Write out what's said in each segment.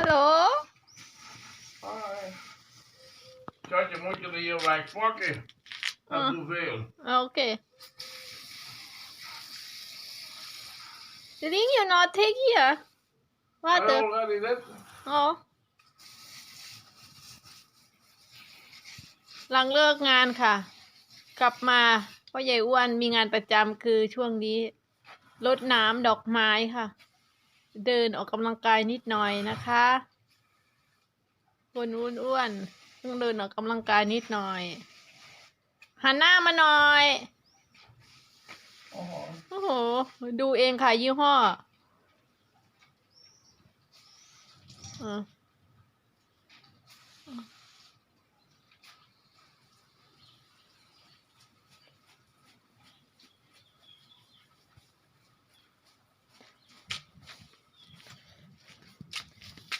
ฮัลโหล Hej. Schatje, moet je er hier wegpakken? Dat Ah. is te veel. โอเคลิงอยู่นอเทคเฮียว่า Are เตอ you already dit? อ๋อหลังเลิกงานค่ะ กลับมาพ่อใหญ่อ้วนมีงานประจำคือช่วงนี้รดน้ำดอกไม้ค่ะ เดินออกกำลังกายนิดหน่อยนะคะคนอ้วนๆต้องเดินออกกำลังกายนิดหน่อยหันหน้ามาหน่อยโอ้โห ดูเองค่ะยี่ห้อเออ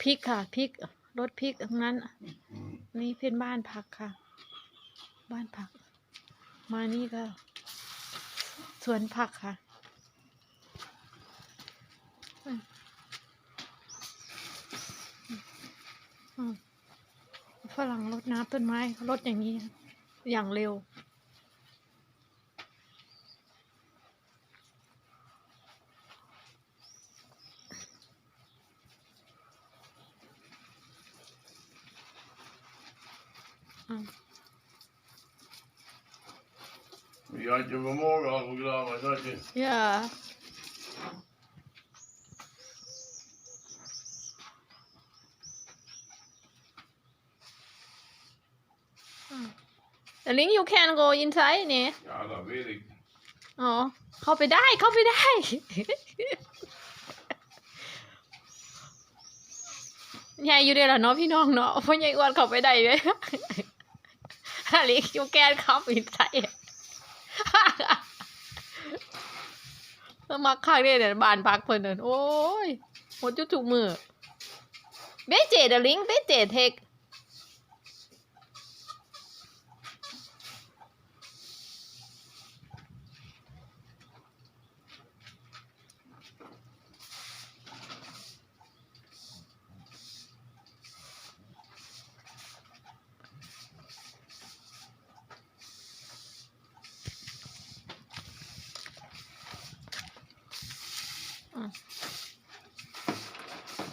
พริกค่ะพริกรสพริกทั้งนั้น นี่เป็นบ้านพักค่ะ บ้านพัก มานี่ก็สวนผักค่ะอืมอืมฝรั่งรดน้ำต้นไม้เขารดอย่างนี้อย่างเร็ว อืม Die had je vanmorgen al gedaan, maar dat je. อย่าแต่ลิง you can go inside เนี่ย Ja, dat weet ik. อ๋อ เข้าไปได้ เข้าไปได้ยายอยู่เดียวล่ะเนาะพี่น้องเนาะเพราะยายอ้วนเข้าไปได้เลย ฮาลิกยูแกนเข้าไปใส่สมักคักเด้เนี่ยบานพักเพิ่นเดินโอ้ยหมดจุดถูกมือเบเจเดลิงเบเจเทค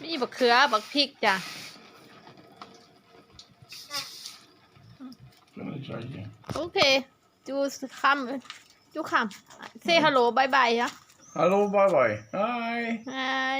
มีบักเขือบักพริกจ้ะ Van het schatje. โอเค จูคำจูคำเซฮัลโหลบายบายฮะ Hallo, bye bye. Hi. บาย